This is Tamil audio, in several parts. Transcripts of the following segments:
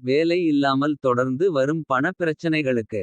வேலை இல்லாமல் தொடர்ந்து வரும் பணப் பிரச்சனைகளுக்கு.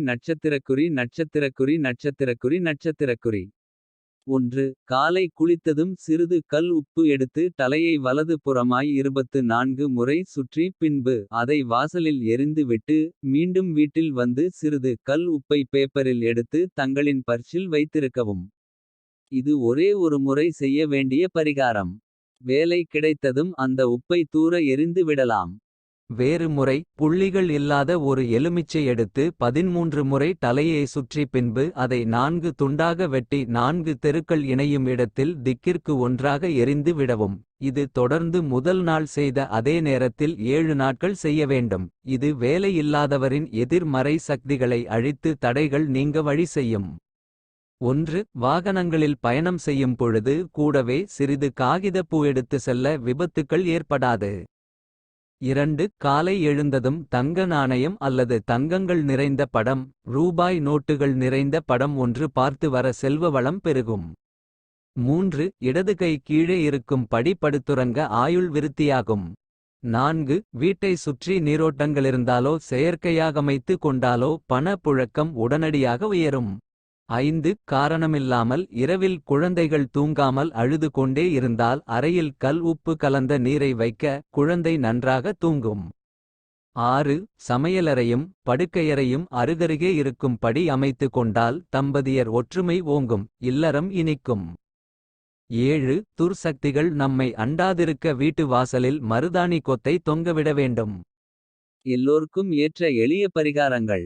நட்சத்திரக்குறி நட்சத்திரக்குறி நட்சத்திரக்குறி நட்சத்திரக்குறி. ஒன்று காலை குளித்ததும் சிறிது கல் உப்பு எடுத்து தலையை வலது புறமாய் இருபத்து நான்கு முறை சுற்றி பின்பு அதை வாசலில் எரிந்து விட்டு மீண்டும் வீட்டில் வந்து சிறிது கல் உப்பை பேப்பரில் எடுத்து தங்களின் பர்ச்சில் வைத்திருக்கவும். இது ஒரே ஒரு முறை செய்ய வேண்டிய பரிகாரம். வேலை கிடைத்ததும் அந்த உப்பை தூர எரிந்து விடலாம். வேறு முறை புள்ளிகள் இல்லாத ஒரு எலுமிச்சை எடுத்து பதின்மூன்று முறை தலையை சுற்றி பின்பு அதை நான்கு துண்டாக வெட்டி நான்கு தெருக்கள் இணையும் இடத்தில் திக்கிற்கு ஒன்றாக எரிந்து விடவும். இது தொடர்ந்து முதல் நாள் செய்த அதே நேரத்தில் ஏழு நாட்கள் செய்ய வேண்டும். இது வேலையில்லாதவரின் எதிர்மறை சக்திகளை அழித்து தடைகள் நீங்க வழி செய்யும். ஒன்று வாகனங்களில் பயணம் செய்யும் பொழுது கூடவே சிறிது காகிதப்பூ எடுத்து செல்ல விபத்துக்கள் ஏற்படாது. இரண்டு காலை எழுந்ததும் தங்க நாணயம் அல்லது தங்கங்கள் நிறைந்த படம் ரூபாய் நோட்டுகள் நிறைந்த படம் ஒன்று பார்த்து வர செல்வ வளம் பெருகும். மூன்று இடது கை கீழே இருக்கும் படி படுத்துறங்க ஆயுள் விருத்தியாகும். நான்கு வீட்டை சுற்றி நீரோட்டங்களிருந்தாலோ செயற்கையாகமைத்து கொண்டாலோ பண புழக்கம் உடனடியாக உயரும். ஐந்து காரணமில்லாமல் இரவில் குழந்தைகள் தூங்காமல் அழுது கொண்டே இருந்தால் அறையில் கல் உப்பு கலந்த நீரை வைக்க குழந்தை நன்றாக தூங்கும். ஆறு சமையலறையும் படுக்கையறையும் அருகருகே இருக்கும் படி அமைத்து கொண்டால் தம்பதியர் ஒற்றுமை ஓங்கும் இல்லறம் இனிக்கும். ஏழு துர்சக்திகள் நம்மை அண்டாதிருக்க வீட்டு வாசலில் மருதாணி கொத்தை தொங்கவிட வேண்டும். எல்லோர்க்கும் ஏற்ற எளிய பரிகாரங்கள்.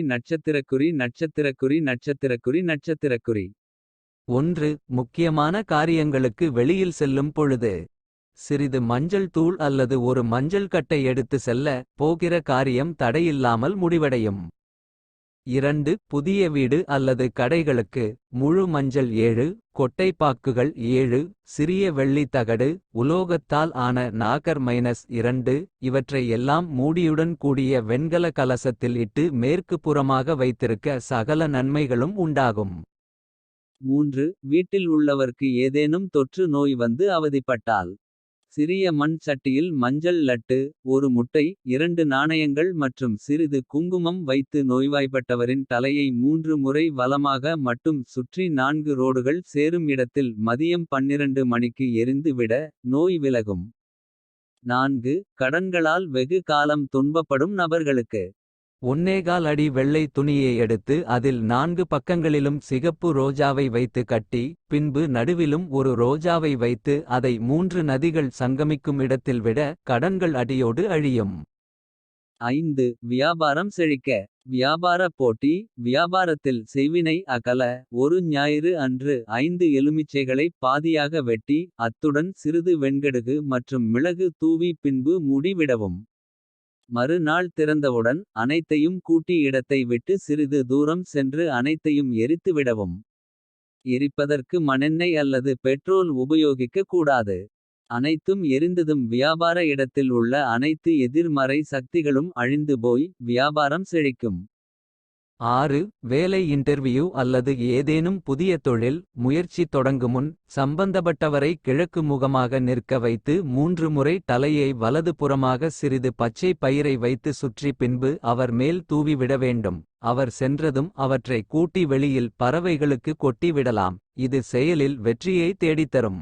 நட்சத்திரக்குறி நட்சத்திரக்குறி நட்சத்திரக்குறி நட்சத்திரக்குறி. ஒன்று முக்கியமான காரியங்களுக்கு வெளியில் செல்லும் பொழுது. சிறிது மஞ்சள் தூள் அல்லது ஒரு மஞ்சள் கட்டை எடுத்து செல்ல. போகிற காரியம் தடையில்லாமல் முடிவடையும். இரண்டு புதிய வீடு அல்லது கடைகளுக்கு முழு மஞ்சள் ஏழு கொட்டைப்பாக்குகள் ஏழு சிறிய வெள்ளி தகடு உலோகத்தால் ஆன நாகர் மைனஸ் இரண்டு இவற்றை எல்லாம் மூடியுடன் கூடிய வெண்கல கலசத்தில் இட்டு மேற்கு புறமாக வைத்திருக்க சகல நன்மைகளும் உண்டாகும். மூன்று வீட்டில் உள்ளவர்க்கு ஏதேனும் தொற்று நோய் வந்து அவதிப்பட்டால். சிறிய மண் சட்டியில் மஞ்சள் லட்டு ஒரு முட்டை இரண்டு நாணயங்கள் மற்றும் சிறிது குங்குமம் வைத்து நோய்வாய்ப்பட்டவரின் தலையை மூன்று முறை வலமாக மட்டும் சுற்றி நான்கு ரோடுகள் சேரும் இடத்தில் மதியம் பன்னிரண்டு மணிக்கு எரிந்து விட நோய் விலகும். நான்கு கடன்களால் வெகு காலம் துன்பப்படும் நபர்களுக்கு. ஒன்னேகால் அடி வெள்ளை துணியை எடுத்து அதில் நான்கு பக்கங்களிலும் சிகப்பு ரோஜாவை வைத்து கட்டி. பின்பு நடுவிலும் ஒரு ரோஜாவை வைத்து அதை மூன்று நதிகள் சங்கமிக்கும் இடத்தில் விட கடன்கள் அடியோடு அழியும். ஐந்து வியாபாரம் செழிக்க வியாபார போட்டி வியாபாரத்தில் செய்வினை அகல ஒரு ஞாயிறு அன்று ஐந்து எலுமிச்சைகளை பாதியாக வெட்டி அத்துடன் சிறிது வெண்கடுகு மற்றும் மிளகு தூவி பின்பு மூடிவிடவும் மறுநாள் திறந்தவுடன் அனைத்தையும் கூட்டி இடத்தை விட்டு சிறிது தூரம் சென்று அனைத்தையும் எரித்துவிடவும் எரிப்பதற்கு மணெண்ணெய் அல்லது பெட்ரோல் உபயோகிக்க கூடாது. அனைத்தும் எரிந்ததும் வியாபார இடத்தில் உள்ள அனைத்து எதிர்மறை சக்திகளும் அழிந்து போய் வியாபாரம் செழிக்கும். ஆறு வேலை இன்டர்வியூ அல்லது ஏதேனும் புதிய தொழில் முயற்சி தொடங்குமுன் சம்பந்தப்பட்டவரை கிழக்கு முகமாக நிற்க வைத்து மூன்று முறை தலையை வலது புறமாக சிறிது பச்சை பயிரை வைத்து சுற்றி பின்பு அவர் மேல் தூவிவிட வேண்டும். அவர் சென்றதும் அவற்றை கூட்டி வெளியில் பறவைகளுக்கு கொட்டிவிடலாம் இது செயலில் வெற்றியை தேடித்தரும்.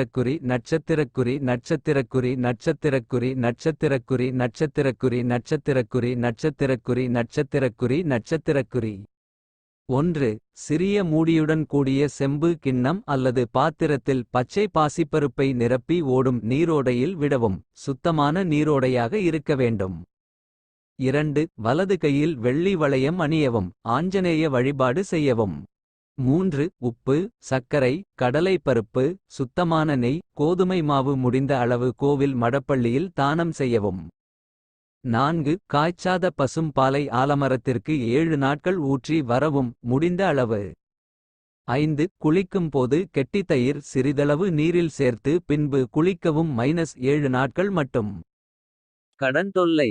நட்சத்திரக்குறி நட்சத்திரக்குறி நட்சத்திரக்குறி நட்சத்திரக்குறி நட்சத்திரக்குறி நட்சத்திரக்குறி நட்சத்திரக்குறி நட்சத்திரக்குறி நட்சத்திரக்குறி நட்சத்திரக்குறி. ஒன்று சிறிய மூடியுடன் கூடிய செம்பு கிண்ணம் அல்லது பாத்திரத்தில் பச்சை பாசிப்பருப்பை நிரப்பி ஓடும் நீரோடையில் விடவும் சுத்தமான நீரோடையாக இருக்க வேண்டும். இரண்டு வலது கையில் வெள்ளி வளையம் அணியவும் ஆஞ்சநேய வழிபாடு செய்யவும். மூன்று உப்பு சர்க்கரை கடலை பருப்பு சுத்தமான நெய் கோதுமை மாவு முடிந்த அளவு கோவில் மடப்பள்ளியில் தானம் செய்யவும். நான்கு காய்ச்சாத பசும் பாலை ஆலமரத்திற்கு ஏழு நாட்கள் ஊற்றி வரவும் முடிந்த அளவு. ஐந்து குளிக்கும் போது கெட்டி தயிர் சிறிதளவு நீரில் சேர்த்து பின்பு குளிக்கவும் மைனஸ் ஏழு நாட்கள் மட்டும். கடன் தொல்லை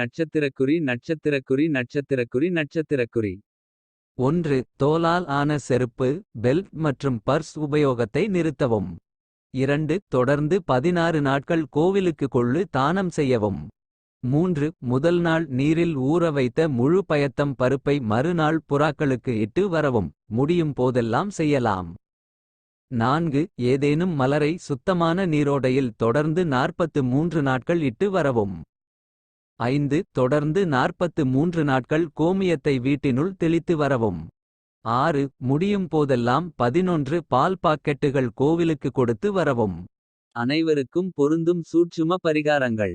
நட்சத்திரக்குறி நட்சத்திரக்குறி நட்சத்திரக்குறி நட்சத்திரக்குறி. ஒன்று தோலால் ஆன செருப்பு பெல்ட் மற்றும் பர்ஸ் உபயோகத்தை நிறுத்தவும். இரண்டு தொடர்ந்து பதினாறு நாட்கள் கோவிலுக்கு கொள்ளு தானம் செய்யவும். மூன்று முதல் நாள் நீரில் ஊற வைத்த முழு பயத்தம் பருப்பை மறுநாள் புறாக்களுக்கு இட்டு வரவும் முடியும் போதெல்லாம் செய்யலாம். நான்கு ஏதேனும் மலரை சுத்தமான நீரோடையில் தொடர்ந்து நாற்பத்து மூன்று நாட்கள் இட்டு வரவும். ஐந்து தொடர்ந்து நாற்பத்து மூன்று நாட்கள் கோமியத்தை வீட்டினுள் தெளித்து வரவும். ஆறு முடியும் போதெல்லாம் பதினொன்று பால் பாக்கெட்டுகள் கோவிலுக்கு கொடுத்து வரவும். அனைவருக்கும் பொருந்தும் சூட்சும பரிகாரங்கள்.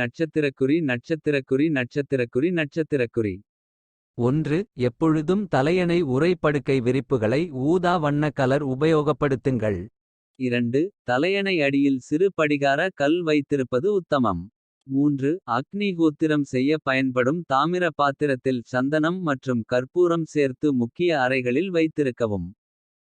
நட்சத்திரக்குறி நட்சத்திரக்குறி நட்சத்திரக்குறி நட்சத்திரக்குறி. ஒன்று எப்பொழுதும் தலையணை உறைப்படுக்கை விரிப்புகளை ஊதா வண்ண கலர் உபயோகப்படுத்துங்கள். இரண்டு தலையணை அடியில் சிறு படிகார கல் வைத்திருப்பது உத்தமம். மூன்று அக்னிஹோத்திரம் செய்ய பயன்படும் தாமிர பாத்திரத்தில் சந்தனம் மற்றும் கற்பூரம் சேர்த்து முக்கிய அறைகளில் வைத்திருக்கவும்.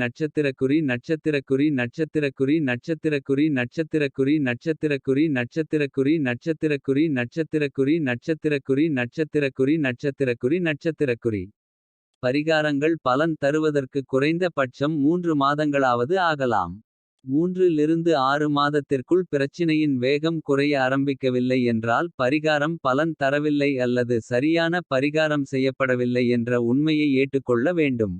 நட்சத்திரக்குறி நட்சத்திரக்குறி நட்சத்திரக்குறி நட்சத்திரக்குறி நட்சத்திரக்குறி நட்சத்திரக்குறி நட்சத்திரக்குறி நட்சத்திரக்குறி நட்சத்திரக்குறி நட்சத்திரக்குறி நட்சத்திரக்குறி நட்சத்திரக்குறி நட்சத்திரக்குறி நட்சத்திரக்குறி பரிகாரங்கள் பலன் தருவதற்கு குறைந்த பட்சம் மூன்று மாதங்களாவது ஆகலாம் மூன்றிலிருந்து ஆறு மாதத்திற்குள் பிரச்சினையின் வேகம் குறைய ஆரம்பிக்கவில்லை என்றால் பரிகாரம் பலன் தரவில்லை அல்லது சரியான பரிகாரம் செய்யப்படவில்லை என்ற உண்மையை ஏற்றுக்கொள்ள வேண்டும்